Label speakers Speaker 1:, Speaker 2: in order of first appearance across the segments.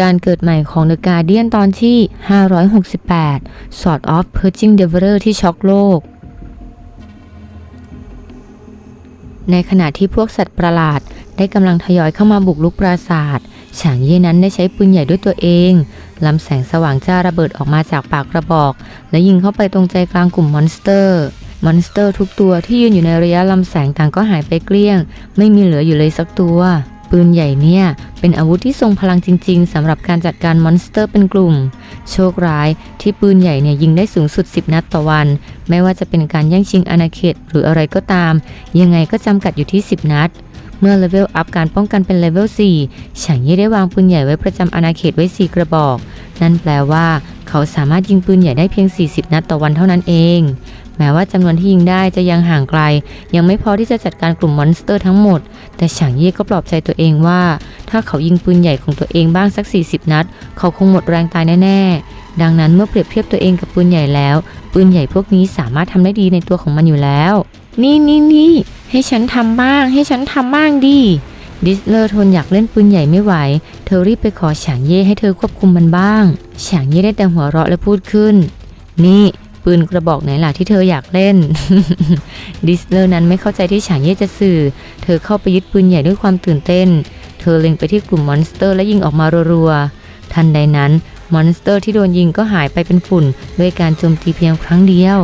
Speaker 1: การเกิดใหม่ของ The Guardian ตอนที่ 568 Sort of Purging Devourer ที่ช็อกโลก ในขณะที่พวกสัตว์ประหลาดได้กำลังทยอยเข้ามาบุกลุกปราสาทฉางเย่นั้นได้ใช้ปืนใหญ่ด้วยตัวเองลำแสงสว่างจ้าระเบิดออกมาจากปากกระบอก และยิงเข้าไปตรงใจกลางกลุ่มมอนสเตอร์ มอนสเตอร์ทุกตัวที่ยืนอยู่ในระยะลำแสงต่างก็หายไปเกลี้ยง ไม่มีเหลืออยู่เลยสักตัว ปืนใหญ่เนี่ย เป็นอาวุธที่ทรงพลังจริง ๆสำหรับการจัดการมอนสเตอร์เป็นกลุ่ม โชคร้ายที่ปืนใหญ่เนี่ยยิงได้สูงสุด 10 นัดต่อวัน ไม่ว่าจะเป็นการแย่งชิงอาณาเขตหรืออะไรก็ตาม ยังไงก็จำกัดอยู่ที่ 10 นัด เมื่อเลเวลอัพการป้องกันเป็นเลเวล4ฉางเย่ได้วางปืนใหญ่ไว้ประจำอาณาเขตไว้ 4 กระบอก นั่นแปลว่า เขาสามารถยิงปืนใหญ่ได้เพียง 40 นัดต่อวันเท่านั้นเอง แม้ว่าจำนวนที่ยิงได้จะยังห่างไกล ยังไม่พอที่จะจัดการกลุ่มมอนสเตอร์ทั้งหมด แต่ฉางเย่ก็ปลอบใจตัวเองว่า ถ้าเขายิงปืนใหญ่ของตัวเองบ้างสัก 40 นัด เขาคงหมดแรงตายแน่ๆ ดังนั้นเมื่อเปรียบเทียบตัวเองกับปืนใหญ่แล้ว ปืนใหญ่พวกนี้สามารถทำได้ดีในตัวของมันอยู่แล้ว นี่นี่นี่ให้ฉันทำบ้าง ให้ฉันทำบ้างดิดิสเลอร์ทนอยากเล่นปืนใหญ่ไม่ไหว เธอรีบไปขอฉางเย่ให้เธอควบคุมมันบ้าง ฉางเย่ได้แต่หัวเราะและพูดขึ้น นี่ ปืนกระบอกไหนล่ะที่เธออยากเล่น ดิสเลอร์นั้นไม่เข้าใจที่ฉางเย่จะสื่อ เธอเข้าไปยึดปืนใหญ่ด้วยความตื่นเต้น เธอเล็งไปที่กลุ่มมอนสเตอร์และยิงออกมารัวๆ ทันใดนั้นมอนสเตอร์ที่โดนยิงก็หายไปเป็นฝุ่นด้วยการโจมตีเพียงครั้งเดียว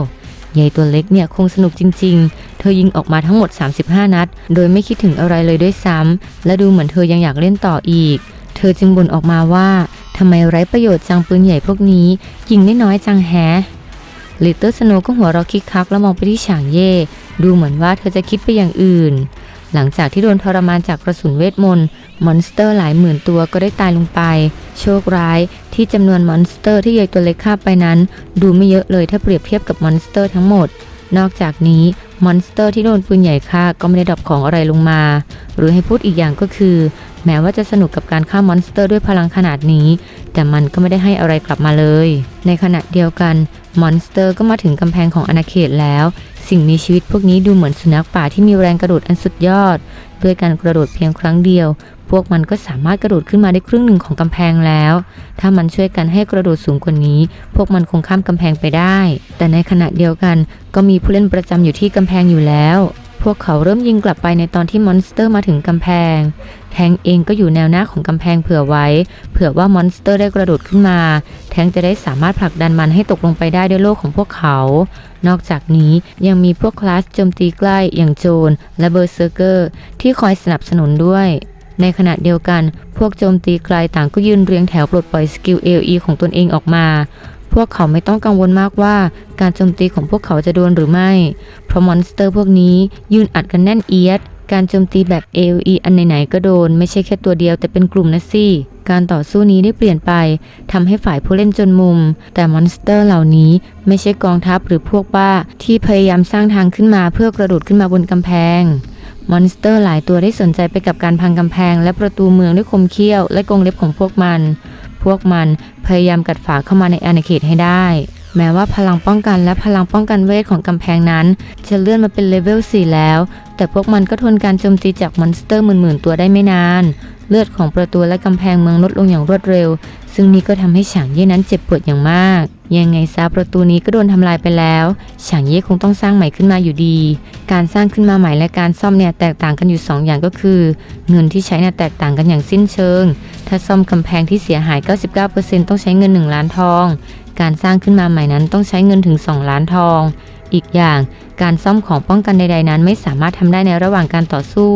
Speaker 1: ใหญ่ตัวเล็กเนี่ยคงสนุกจริง ๆ เธอยิงออกมาทั้งหมด 35 นัด โดยไม่คิดถึงอะไรเลยด้วยซ้ำ และดูเหมือนเธอยังอยากเล่นต่ออีก เธอจึงบ่นออกมาว่าทำไมไร้ประโยชน์จังปืนใหญ่พวกนี้ ยิงได้น้อยจังแฮะ ลิตเติ้ลสโนว์ก็หัวเราะคิกคักแล้วมองไปที่ฉางเย่ดูเหมือนว่าเธอจะคิดไปอย่างอื่น หลังจากที่โดนทรมานจากกระสุนเวทมนต์มอนสเตอร์หลายหมื่นตัวก็ได้ตายลงไป โชคร้ายที่จำนวนมอนสเตอร์ที่ใหญ่ตัวเล็กฆ่าไปนั้น ดูไม่เยอะเลยถ้าเปรียบเทียบกับมอนสเตอร์ทั้งหมด นอกจากนี้มอนสเตอร์ที่โดนปืนใหญ่ฆ่าก็ไม่ได้ดรอปของอะไรลงมา หรือให้พูดอีกอย่างก็คือ แม้ว่าจะสนุกกับการฆ่ามอนสเตอร์ด้วยพลังขนาดนี้ แต่มันก็ไม่ได้ให้อะไรกลับมาเลย ในขณะเดียวกันมอนสเตอร์ก็มาถึงกำแพงของอาณาเขตแล้ว สิ่งมีชีวิตพวกนี้ดูเหมือนสุนัขป่าที่มีแรงกระโดดอันสุดยอด ด้วยการกระโดดเพียงครั้งเดียว พวกมันก็สามารถกระโดดขึ้นมาได้ครึ่งหนึ่งของกำแพงแล้ว ถ้ามันช่วยกันให้กระโดดสูงกว่านี้ พวกมันคงข้ามกำแพงไปได้ แต่ในขณะเดียวกัน ก็มีผู้เล่นประจำอยู่ที่กำแพงอยู่แล้วพวกเขาเริ่มยิงกลับไปในตอนที่มอนสเตอร์มาถึงกำแพง แทงเองก็อยู่แนวหน้าของกำแพงเผื่อไว้ เผื่อว่ามอนสเตอร์ได้กระโดดขึ้นมา แทงจะได้สามารถผลักดันมันให้ตกลงไปได้ด้วยโลกของพวกเขา นอกจากนี้ยังมีพวกคลาสโจมตีใกล้อย่างโจนและเบอร์เซอร์เกอร์ที่คอยสนับสนุนด้วยในขณะเดียวกัน พวกโจมตีไกลต่างก็ยืนเรียงแถวปลดปล่อยสกิล AOE ของตนเองออกมา พวกเขาไม่ต้องกังวลมากว่า การโจมตีของพวกเขาจะโดนหรือไม่ เพราะมอนสเตอร์พวกนี้ยืนอัดกันแน่นเอียด การโจมตีแบบ AOE อันไหนๆก็โดน ไม่ใช่แค่ตัวเดียวแต่เป็นกลุ่มนะสิการต่อสู้นี้ได้เปลี่ยนไปทำให้ฝ่ายผู้เล่นจนมุม แต่มอนสเตอร์เหล่านี้ไม่ใช่กองทัพหรือพวกบ้าที่พยายามสร้างทางขึ้นมาเพื่อกระโดดขึ้นมาบนกำแพง มอนสเตอร์หลายตัวได้สนใจไปกับการพังกำแพง และประตูเมืองด้วยคมเขี้ยวและกรงเล็บของพวกมัน พวกมันพยายามกัดฝาเข้ามาในอาณาเขตให้ได้ แม้ว่าพลังป้องกันและพลังป้องกันเวทของกำแพงนั้น จะเลื่อนมาเป็นเลเวล 4 แล้ว แต่พวกมันก็ทนการโจมตีจากมอนสเตอร์หมื่นๆตัวได้ไม่นาน เลือดของประตูและกำแพงเมืองลดลงอย่างรวดเร็ว ซึ่งนี่ก็ทำให้ฉางเย่นั้นเจ็บปวดอย่างมาก ยังไงซะประตูนี้ก็โดนทำลายไปแล้ว ฉางเย่คงต้องสร้างใหม่ขึ้นมาอยู่ดี การสร้างขึ้นมาใหม่และการซ่อมเนี่ยแตกต่างกันอยู่ 2 อย่างก็คือ เงินที่ใช้เนี่ยแตกต่างกันอย่างสิ้นเชิง ถ้าซ่อมกำแพงที่เสียหาย 99%ต้องใช้เงิน 1 ล้านทอง การสร้างขึ้นมาใหม่นั้นต้องใช้เงินถึง 2 ล้านทอง อีกอย่างการซ่อมของป้องกันใด ๆ นั้นไม่สามารถทำได้ในระหว่างการต่อสู้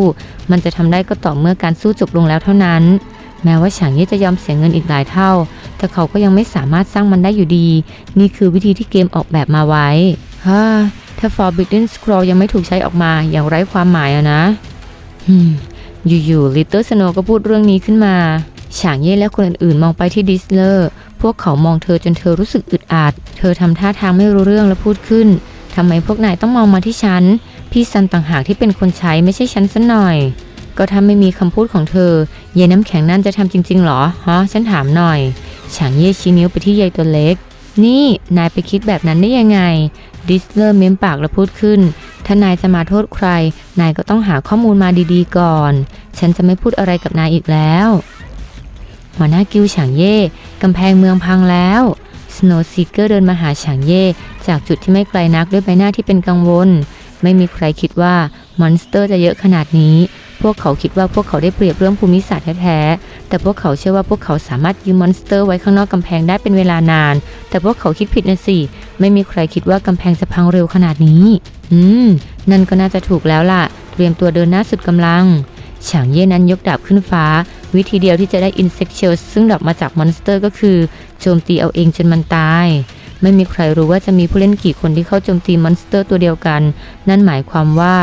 Speaker 1: มันจะทำได้ก็ต่อเมื่อการสู้จบลงแล้วเท่านั้น แม้ว่าฉางเย่จะยอมเสียเงินอีกหลายเท่า แต่เขาก็ยังไม่สามารถสร้างมันได้อยู่ดี นี่คือวิธีที่เกมออกแบบมาไว้ฮ่าถ้า Forbidden Scroll ยังไม่ถูกใช้ออกมาอย่างไร้ความหมายอะนะฮึมอยู่ๆ Little Snow ก็พูดเรื่องนี้ขึ้นมาฉางเย่และคนอื่นๆ มองไปที่ดิสเลอร์พวกเขามองเธอจนเธอรู้สึกอึดอัด เธอทำท่าทางไม่รู้เรื่องและพูดขึ้นทำไมพวกนายต้องมองมาที่ฉัน พี่ซันต่างหากที่เป็นคนใช้ไม่ใช่ฉันซะหน่อย ก็ถ้าไม่มีคำพูดของเธอ เยน้ำแข็งนั่นจะทำจริง ๆหรอ ฮะ ฉันถามหน่อย ฉางเย่ชี้นิ้วไปที่ยายตัวเล็ก นี่ นายไปคิดแบบนั้นได้ยังไง ดิสเลอร์เม้มปากแล้วพูดขึ้น ถ้านายจะมาโทษใคร นายก็ต้องหาข้อมูลมาดีๆก่อน ฉันจะไม่พูดอะไรกับนายอีกแล้ว หัวหน้ากิวฉางเย่กำแพงเมืองพังแล้วสโนว์ซีเกอร์เดินมาหาฉางเย่จากจุดที่ไม่ไกลนักด้วยใบหน้าที่เป็นกังวล ไม่มีใครคิดว่ามอนสเตอร์จะเยอะขนาดนี้ พวกเขาคิดว่าพวกเขาได้เปรียบเรื่องภูมิศาสตร์แท้ๆแต่พวกเขาเชื่อว่าพวกเขาสามารถยืมมอนสเตอร์ไว้ข้างนอกกำแพงได้เป็นเวลานาน แต่พวกเขาคิดผิดนะสิไม่มีใครคิดว่ากำแพงจะพังเร็วขนาดนี้ อืม นั่นก็น่าจะถูกแล้วล่ะ เตรียมตัวเดินหน้าสุดกำลังฉางเย่นั้นยกดาบขึ้นฟ้า วิธีเดียวที่จะได้อินเซกเชลซึ่งดอกมาจากมอนสเตอร์ก็คือโจมตีเอาเองจนมันตาย ไม่มีใครรู้ว่าจะมีผู้เล่นกี่คนที่เข้าโจมตีมอนสเตอร์ตัวเดียวกัน นั่นหมายความว่า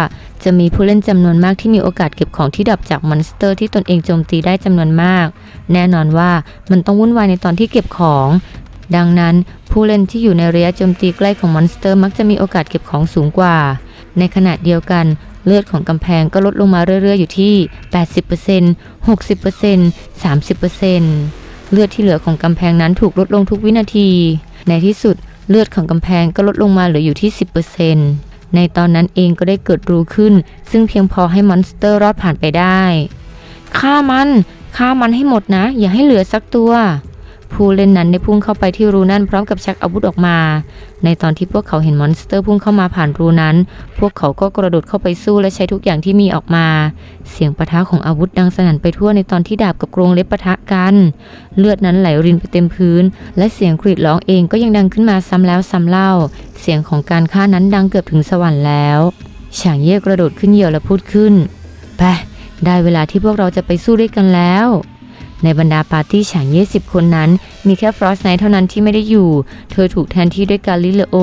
Speaker 1: จะมีผู้เล่นจำนวนมากที่มีโอกาสเก็บของที่ดับจากมอนสเตอร์ที่ตนเองโจมตีได้จำนวนมาก แน่นอนว่ามันต้องวุ่นวายในตอนที่เก็บของ ดังนั้นผู้เล่นที่อยู่ในระยะโจมตีใกล้ของมอนสเตอร์มักจะมีโอกาสเก็บของสูงกว่า ในขณะเดียวกัน เลือดของกำแพงก็ลดลงมาเรื่อยๆ อยู่ที่ 80% 60% 30%เลือดที่เหลือของกำแพงนั้นถูกลดลงทุกวินาที ในที่สุดเลือดของกำแพงก็ลดลงมาเหลืออยู่ที่ 10%ในตอนนั้นเองก็ได้เกิดรูขึ้น ซึ่งเพียงพอให้มอนสเตอร์รอดผ่านไปได้ ฆ่ามัน ฆ่ามันให้หมดนะ อย่าให้เหลือสักตัว ผู้เล่นนั้นได้พุ่งเข้าไปที่รูนั่นพร้อมกับชักอาวุธออกมา ในตอนที่พวกเขาเห็นมอนสเตอร์พุ่งเข้ามาผ่านรูนั้น พวกเขาก็กระโดดเข้าไปสู้และใช้ทุกอย่างที่มีออกมา เสียงปะทะของอาวุธดังสนั่นไปทั่วในตอนที่ดาบกับกรงเล็บปะทะกัน เลือดนั้นไหลรินไปเต็มพื้น และเสียงกรีดร้องเองก็ยังดังขึ้นมาซ้ำแล้วซ้ำเล่า เสียงของการฆ่านั้นดังเกือบถึงสวรรค์แล้วฉางเย่กระโดดขึ้นเหยี่ยวและพูดขึ้นไปได้เวลาที่พวกเราจะไปสู้ด้วยกันแล้ว ในบรรดาปาร์ตี้ฉางเย่สิบคนนั้น มีแค่ฟรอสไนท์เท่านั้นที่ไม่ได้อยู่ เธอถูกแทนที่ด้วยกาลิเลโอ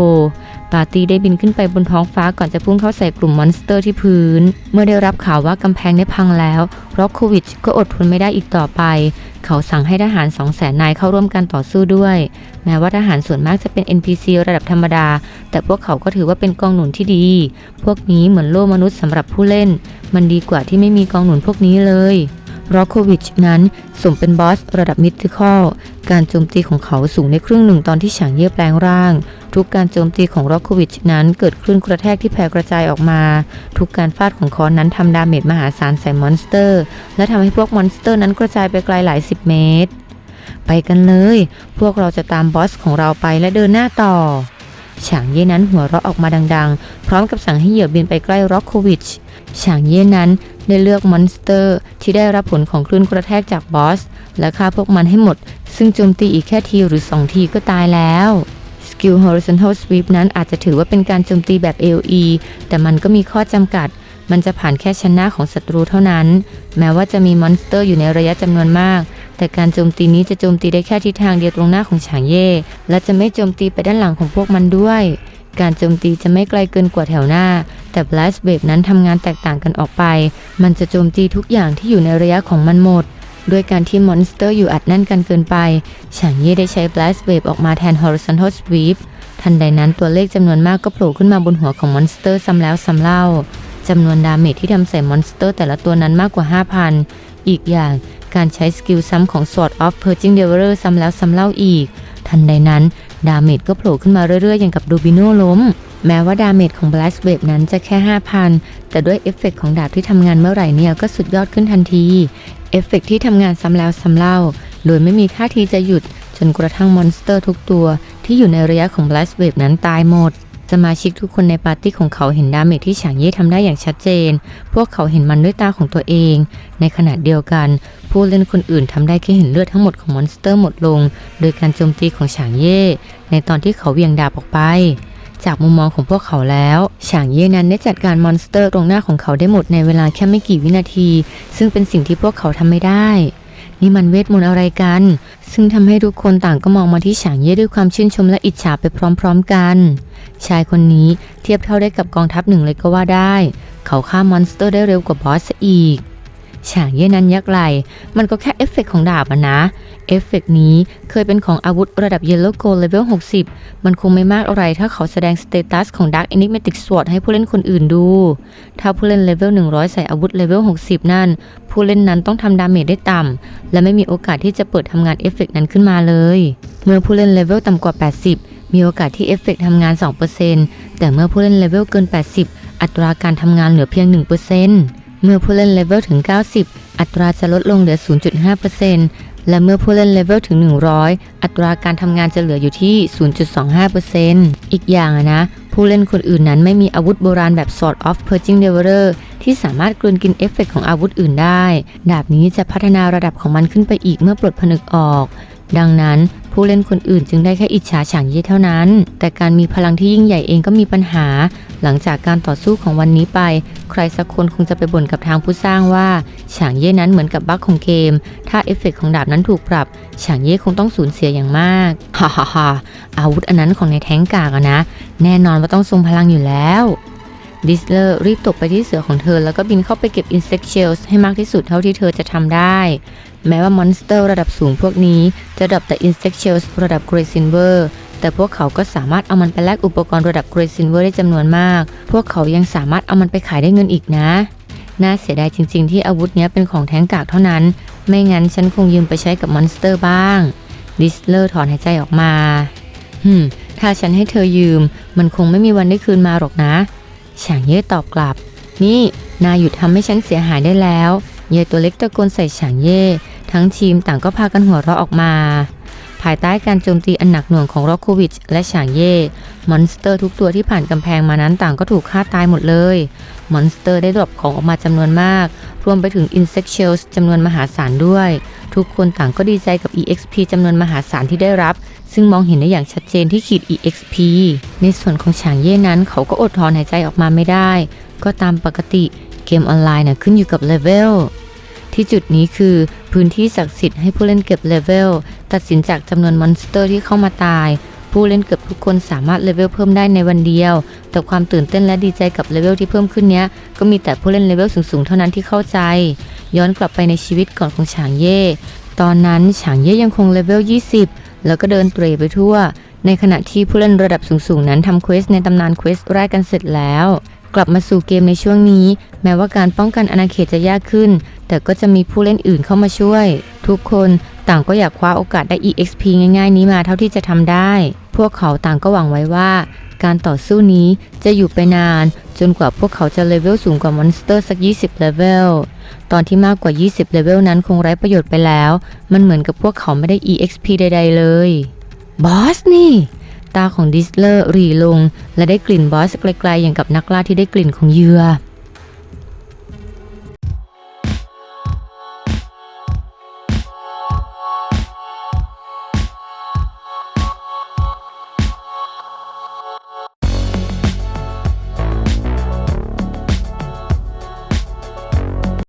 Speaker 1: ปาร์ตี้ได้บินขึ้นไปบนท้องฟ้าก่อนจะพุ่งเข้าใส่กลุ่มมอนสเตอร์ที่พื้น เมื่อได้รับข่าวว่ากำแพงได้พังแล้วร็อกโควิชก็อดทนไม่ได้อีกต่อไป เขาสั่งให้ทหาร2 0 0แสนนายเข้าร่วมการต่อสู้ด้วย แม้ว่าทหารส่วนมากจะเป็น NPC ระดับธรรมดา แต่พวกเขาก็ถือว่าเป็นกองหนุนที่ดี พวกนี้เหมือนโล่มนุษย์สำหรับผู้เล่น มันดีกว่าที่ไม่มีกองหนุนพวกนี้เลย ร็อกโควิชนั้นสมเป็นบอสระดับมิทิคอลการโจมตีของเขาสูงในครึ่งหนึ่งตอนที่ฉางเย่แปลงร่าง ทุกการโจมตีของร็อกโควิชนั้นเกิดคลื่นกระแทกที่แผ่กระจายออกมา ทุกการฟาดของคอนนั้นทำดาเมจมหาศาลใส่มอนสเตอร์ และทำให้พวกมอนสเตอร์นั้นกระจายไปไกลหลายสิบเมตร ไปกันเลย พวกเราจะตามบอสของเราไปและเดินหน้าต่อ ฉางเย่นั้นหัวเราะออกมาดังๆ พร้อมกับสั่งให้เหยื่อบินไปใกล้ร็อกโควิชฉางเย่นั้นได้เลือกมอนสเตอร์ที่ได้รับผลของคลื่นกระแทกจากบอส และฆ่าพวกมันให้หมด ซึ่งโจมตีอีกแค่ทีหรือ 2 ทีก็ตายแล้วสกิล horizontal sweep นั้นอาจจะถือว่าเป็นการโจมตีแบบ AoE แต่มันก็มีข้อจำกัด มันจะผ่านแค่ชั้นหน้าของศัตรูเท่านั้น แม้ว่าจะมีมอนสเตอร์อยู่ในระยะจำนวนมาก แต่การโจมตีนี้จะโจมตีได้แค่ทิศทางเดียวตรงหน้าของฉางเย่ และจะไม่โจมตีไปด้านหลังของพวกมันด้วย การโจมตีจะไม่ไกลเกินกว่าแถวหน้า แต่ Blast Wave นั้นทำงานแตกต่างกันออกไป มันจะโจมตีทุกอย่างที่อยู่ในระยะของมันหมดด้วยการที่มอนสเตอร์อยู่อัดแน่นกันเกินไป ฉางเย่ได้ใช้ Blast Wave ออกมาแทน Horizontal Sweep ทันใดนั้นตัวเลขจำนวนมากก็โผล่ขึ้นมาบนหัวของมอนสเตอร์ซ้ำแล้วซ้ำเล่า จำนวนดาเมจที่ทำใส่มอนสเตอร์แต่ละตัวนั้นมากกว่า 5,000 อีกอย่างการใช้สกิลซ้ำของ Sword of Purging Devourer ซ้ำแล้วซ้ำเล่าอีก ทันใดนั้น ดาเมจก็โผล่ขึ้นมาเรื่อยๆ อย่างกับโดบิโนล้ม แม้ว่าดาเมจของ Blast Wave นั้นจะแค่ 5,000 แต่ด้วยเอฟเฟกต์ของดาบที่ทำงานเมื่อไหร่เนี่ยก็สุดยอดขึ้นทันที เอฟเฟกต์ที่ทำงานซ้ำแล้วซ้ำเล่า โดยไม่มีท่าทีจะหยุดจนกระทั่งมอนสเตอร์ทุกตัวที่อยู่ในระยะของ Blast Wave นั้นตายหมด สมาชิกทุกคนในปาร์ตี้ของเขาเห็นดาเมจที่ฉางเย่ทำได้อย่างชัดเจน พวกเขาเห็นมันด้วยตาของตัวเอง ในขณะเดียวกัน ผู้เล่นคนอื่นทำได้แค่เห็นเลือดทั้งหมดของมอนสเตอร์หมดลง โดยการโจมตีของฉางเย่ในตอนที่เขาเวียงดาบออกไปจากมุมมองของพวกเขาแล้วฉางเย่นั้นได้จัดการมอนสเตอร์ตรงหน้าของเขาได้หมดในเวลาแค่ไม่กี่วินาที ซึ่งเป็นสิ่งที่พวกเขาทำไม่ได้ นี่มันเวทมนต์อะไรกัน ซึ่งทำให้ทุกคนต่างก็มองมาที่ฉางเย่ด้วยความชื่นชมและอิจฉาไปพร้อมๆกัน ชายคนนี้เทียบเท่าได้กับกองทัพหนึ่งเลยก็ว่าได้ เขาฆ่ามอนสเตอร์ได้เร็วกว่าบอสซะอีก ฉางเย่นั้นยักไหลมันก็แค่เอฟเฟกต์ของดาบอะนะ เอฟเฟกต์นี้เคยเป็นของอาวุธระดับ Yellow Gold Level 60 มันคงไม่มากอะไรถ้าเขาแสดงสเตตัสของ Dark Enigmatic Sword ให้ผู้เล่นคนอื่นดู ถ้าผู้เล่นเลเวล 100 ใส่อาวุธเลเวล 60 นั่น ผู้เล่นนั้นต้องทำดาเมจได้ต่ำ และไม่มีโอกาสที่จะเปิดทำงานเอฟเฟกต์นั้นขึ้นมาเลย เมื่อผู้เล่นเลเวลต่ำกว่า 80 มีโอกาสที่เอฟเฟกต์ทำงาน 2%แต่เมื่อผู้เล่นเลเวลเกิน 80 อัตราการทำงานเหลือเพียง 1% เมื่อผู้เล่นเลเวลถึง 90 อัตราจะลดลงเหลือ 0.5%และเมื่อผู้เล่นเลเวลถึง 100 อัตราการทำงานจะเหลืออยู่ที่ 0.25%อีกอย่างนะ ผู้เล่นคนอื่นนั้นไม่มีอาวุธโบราณแบบ Sword of Purging Devourer ที่สามารถกลืนกินเอฟเฟกต์ของอาวุธอื่นได้ ดาบนี้จะพัฒนาระดับของมันขึ้นไปอีกเมื่อปลดผนึกออก ดังนั้น ผู้เล่นคนอื่นจึงได้แค่อิจฉาฉางเย่เท่านั้น แต่การมีพลังที่ยิ่งใหญ่เองก็มีปัญหา หลังจากการต่อสู้ของวันนี้ไป ใครสักคนคงจะไปบ่นกับทางผู้สร้างว่าฉางเย่นั้นเหมือนกับบั๊กของเกม ถ้าเอฟเฟกต์ของดาบนั้นถูกปรับฉางเย่คงต้องสูญเสียอย่างมากฮ่าฮ่าฮ่าอาวุธอันนั้นของในแท้งกากนะ แน่นอนว่าต้องทรงพลังอยู่แล้วดิสเลอร์รีบตกไปที่เสือของเธอ แล้วก็บินเข้าไปเก็บ Insect Shells ให้มากที่สุดเท่าที่เธอจะทำได้ แม้ว่ามอนสเตอร์ระดับสูงพวกนี้จะดรอปแต่ Insect Shells ระดับ Grey Silver แต่พวกเขาก็สามารถเอามันไปแลกอุปกรณ์ระดับ Grey Silver ได้จำนวนมาก พวกเขายังสามารถเอามันไปขายได้เงินอีกนะ น่าเสียดายจริง ๆ ที่อาวุธนี้เป็นของแท้งกากเท่านั้น ไม่งั้นฉันคงยืมไปใช้กับมอนสเตอร์บ้าง ดิสเลอร์ถอนหายใจออกมาฮึมถ้าฉันให้เธอยืม มันคงไม่มีวันได้คืนมาหรอกนะ ฉางเย่ตอบกลับ นี่ นายหยุดทำให้ฉันเสียหายได้แล้ว เย่ตัวเล็กตะโกนใส่ฉางเย่ทั้งทีมต่างก็พากันหัวเราะออกมา ภายใต้การโจมตีอันหนักหน่วงของร็อกโควิชและฉางเย่มอนสเตอร์ทุกตัวที่ผ่านกำแพงมานั้นต่างก็ถูกฆ่าตายหมดเลย มอนสเตอร์ได้ดรอปของออกมาจำนวนมาก รวมไปถึง Insect Shells จำนวนมหาศาลด้วย ทุกคนต่างก็ดีใจกับ EXP จำนวนมหาศาลที่ได้รับ ซึ่งมองเห็นได้อย่างชัดเจนที่ขีด EXP ในส่วนของฉางเย่นั้นเขาก็อดถอนหายใจออกมาไม่ได้ ก็ตามปกติเกมออนไลน์น่ะขึ้นอยู่กับเลเวล ที่จุดนี้คือพื้นที่ศักดิ์สิทธิ์ให้ผู้เล่นเก็บเลเวลตัดสินจากจำนวนมอนสเตอร์ที่เข้ามาตาย ผู้เล่นเกือบทุกคนสามารถเลเวลเพิ่มได้ในวันเดียว แต่ความตื่นเต้นและดีใจกับเลเวลที่เพิ่มขึ้นเนี้ย ก็มีแต่ผู้เล่นเลเวลสูงๆเท่านั้นที่เข้าใจ ย้อนกลับไปในชีวิตก่อนของฉางเย่ ตอนนั้นฉางเย่ยังคงเลเวล 20 แล้วก็เดินเตร่ไปทั่ว ในขณะที่ผู้เล่นระดับสูงๆนั้นทำเควสในตำนานเควสแรกกันเสร็จแล้วกลับมาสู่เกมในช่วงนี้ แม้ว่าการป้องกันอาณาเขตจะยากขึ้น แต่ก็จะมีผู้เล่นอื่นเข้ามาช่วย ทุกคนต่างก็อยากคว้าโอกาสได้ EXP ง่ายๆ นี้มาเท่าที่จะทำได้ พวกเขาต่างก็หวังไว้ว่า การต่อสู้นี้จะอยู่ไปนาน จนกว่าพวกเขาจะเลเวลสูงกว่ามอนสเตอร์สัก 20 เลเวล ตอนที่มากกว่า 20 เลเวลนั้นคงไร้ประโยชน์ไปแล้ว มันเหมือนกับพวกเขาไม่ได้ EXP ใด ๆ เลย บอสนี่ตาของดิสเลอร์รีลง และได้กลิ่นบอสไกลๆอย่างกับนักล่าที่ได้กลิ่นของเหยื่อ